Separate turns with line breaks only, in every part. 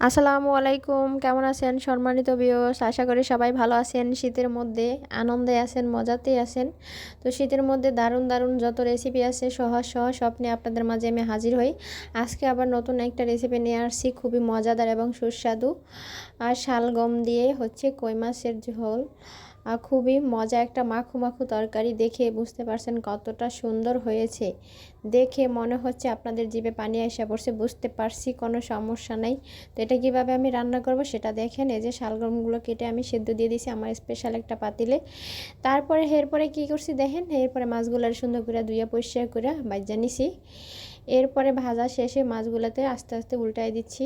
আসসালামু আলাইকুম, কেমন আছেন সম্মানিত বিয়স আশা করি সবাই ভালো আছেন, শীতের মধ্যে আনন্দে আছেন, মজাতেই আছেন। তো শীতের মধ্যে দারুণ দারুণ যত রেসিপি আছে, সহজ সহজ স্বপ্নে আপনাদের মাঝে আমি হাজির হই। আজকে আবার নতুন একটা রেসিপি নিয়ে আসছি, খুবই মজাদার এবং সুস্বাদু। আর শালগম দিয়ে হচ্ছে কই মাছের ঝোল। খুবই মজা একটা মাখু মাখু তরকারি দেখে বুঝতে পারছেন কতটা সুন্দর হয়েছে। দেখে মনে হচ্ছে আপনাদের জিভে পানি এসে পড়ছে, বুঝতে পারছি কোনো সমস্যা নেই। তো এটা কীভাবে আমি রান্না করব সেটা দেখেন, এই যে শালগমগুলো কেটে আমি সেদ্ধ দিয়ে দিছি আমার স্পেশাল একটা পাতিলে। তারপরে এরপরে কী করছি দেখেন, এরপরে মাছগুলোর সুন্দর করে ধুইয়া পরিষ্কার করে বাজ্যা নিছি। এরপরে ভাজা শেষে মাছগুলোতে আস্তে আস্তে উল্টাই দিচ্ছি।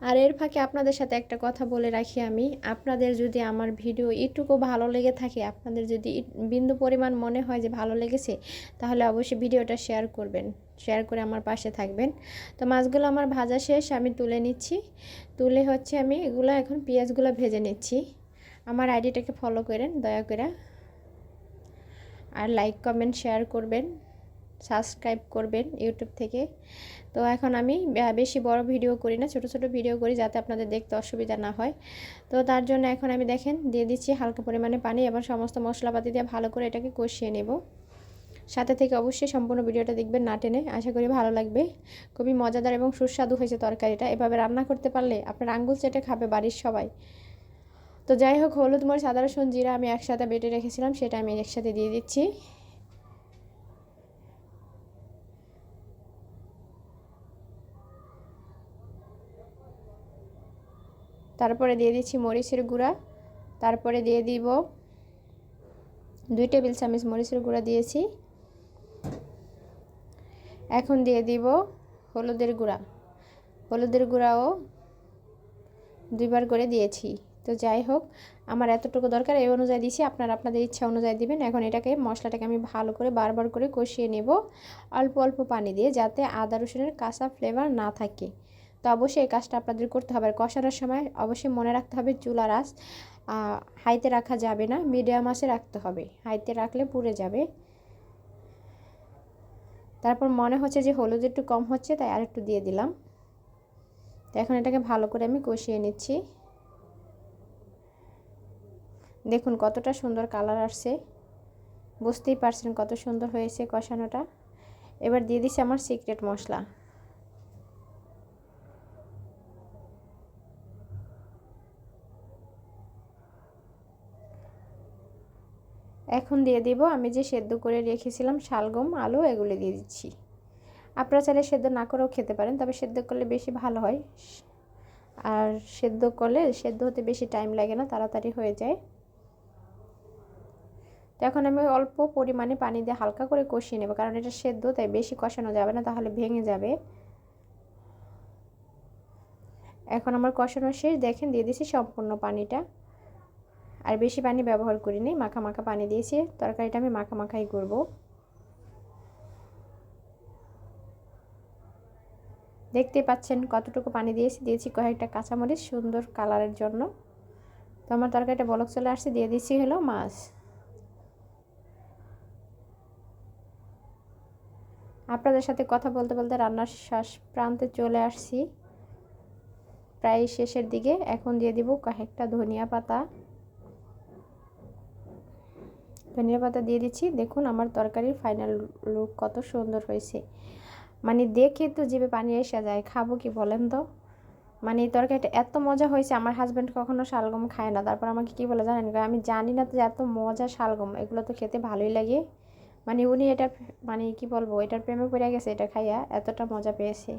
আর এর ফাঁকে আপনাদের সাথে একটা কথা বলে রাখি আমি। আপনাদের যদি আমার ভিডিও একটুকু ভালো লেগে থাকে, আপনাদের যদি বিন্দু পরিমাণ মনে হয় যে ভালো লেগেছে, তাহলে অবশ্যই ভিডিওটা শেয়ার করবেন, শেয়ার করে আমার পাশে থাকবেন। তো মাছগুলো আমার ভাজা শেষ, আমি তুলে নিচ্ছি। তুলে হচ্ছে আমি এগুলো এখন পেঁয়াজগুলো ভেজে নিচ্ছি। আমার আইডিটাকে ফলো করেন, দয়া করে। আর লাইক কমেন্ট শেয়ার করবেন। সাবস্ক্রাইব করবেন ইউটিউব থেকে। তো এখন আমি বেশি বড় ভিডিও করি না, ছোট ছোট ভিডিও করি যাতে আপনাদের দেখতে অসুবিধা না হয়। তো তার জন্য এখন আমি দেখেন, দিয়ে দিচ্ছি হালকা পরিমাণে পানি এবং সমস্ত মশলাপাতি দিয়ে ভালো করে এটাকে কষিয়ে নেব। সাথে থেকে অবশ্যই সম্পূর্ণ ভিডিওটা দেখবেন না টেনে, আশা করি ভালো লাগবে। খুবই মজাদার এবং সুস্বাদু হয়েছে তরকারিটা। এভাবে রান্না করতে পারলে আপনার আঙ্গুল চেটে খাবে বাড়ির সবাই। তো যাই হোক, হলুদ, মরিচ, আদা, রসুন, জিরা আমি একসাথে বেটে রেখেছিলাম, সেটা আমি একসাথে দিয়ে দিচ্ছি। তারপরে দিয়ে দিচ্ছি মরিচের গুঁড়া। তারপরে দিয়ে দিব দুই টেবিল চামচ মরিচের গুঁড়া দিয়েছি। এখন দিয়ে দিব হলুদের গুঁড়া। হলুদের গুঁড়াও দুইবার করে দিয়েছি। তো যাই হোক, আমার এতটুকু দরকার, এই অনুযায়ী দিয়েছি আপনারা আপনাদের ইচ্ছা অনুযায়ী দিবেন। এখন এটাকে, মশলাটাকে আমি ভালো করে বারবার করে কষিয়ে নেব। অল্প অল্প পানি দিয়ে যাতে আদা রসুনের কাঁচা ফ্লেভার না থাকে। তো অবশ্যই এই কাজটা আপনাদের করতে হবে। আর কষানোর সময় অবশ্যই মনে রাখতে হবে চুলার আঁচ হাইতে রাখা যাবে না, মিডিয়াম আঁচে রাখতে হবে। হাইতে রাখলে পুড়ে যাবে। তারপর মনে হচ্ছে যে হলুদ একটু কম হচ্ছে, তাই আর একটু দিয়ে দিলাম। তো এখন এটাকে ভালো করে আমি কষিয়ে নিচ্ছি। দেখুন কতটা সুন্দর কালার আসছে। বুঝতেই পারছেন কত সুন্দর হয়েছে কষানোটা। এবার দিয়ে দিচ্ছি আমার সিক্রেট মশলা। এখন দিয়ে দিব আমি যে সেদ্ধ করে রেখেছিলাম শালগম, আলু, এগুলো দিয়ে দিচ্ছি। আপনারা চাইলে সেদ্ধ না করেও খেতে পারেন, তবে সেদ্ধ করলে বেশি ভালো হয়। আর সেদ্ধ করলে, সেদ্ধ হতে বেশি টাইম লাগে না, তাড়াতাড়ি হয়ে যায়। তো এখন আমি অল্প পরিমাণে পানি দিয়ে হালকা করে কষিয়ে নেব, কারণ এটা সেদ্ধ, তাই বেশি কষানো যাবে না, তাহলে ভেঙে যাবে। এখন আমার কষানো শেষ, দেখেন দিয়ে দিয়েছি সম্পূর্ণ পানিটা। আর বেশি পানি ব্যবহার করিনি, মাখা মাখা পানি দিয়েছি, তরকারিটা আমি মাখা মাখাই করব। দেখতে পাচ্ছেন কতটুকু পানি দিয়েছি দিয়েছি কয়েকটা কাঁচামরিচ সুন্দর কালারের জন্য। তো আমার তরকারিটা বলক চলে আসছে, দিয়ে দিচ্ছি হলো মাছ। আপনাদের সাথে কথা বলতে বলতে রান্নার শ্বাস প্রান্তে চলে আসছি। প্রায় শেষের দিকে, এখন দিয়ে দিব কয়েকটা ধনিয়া পাতা। ধনিয়া পাতা দিয়ে দিচ্ছি। দেখুন আমার তরকারির ফাইনাল লুক কত সুন্দর হয়েছে। মানে দেখে তো জিভে পানি এসে যায়, খাব কি বলেন তো? মানে এই তরকারিটা এত মজা হয়েছে, আমার হাজব্যান্ড কখনো শালগম খায় না। তারপর আমাকে কী বলে জানেন? আমি জানি না তো যে এত মজা শালগম, এগুলো তো খেতে ভালোই লাগে। মানে উনি এটা মানে কি বলব, এটার প্রেমে পড়ে গেছে এটা খাইয়া, এতটা মজা পেয়েছে।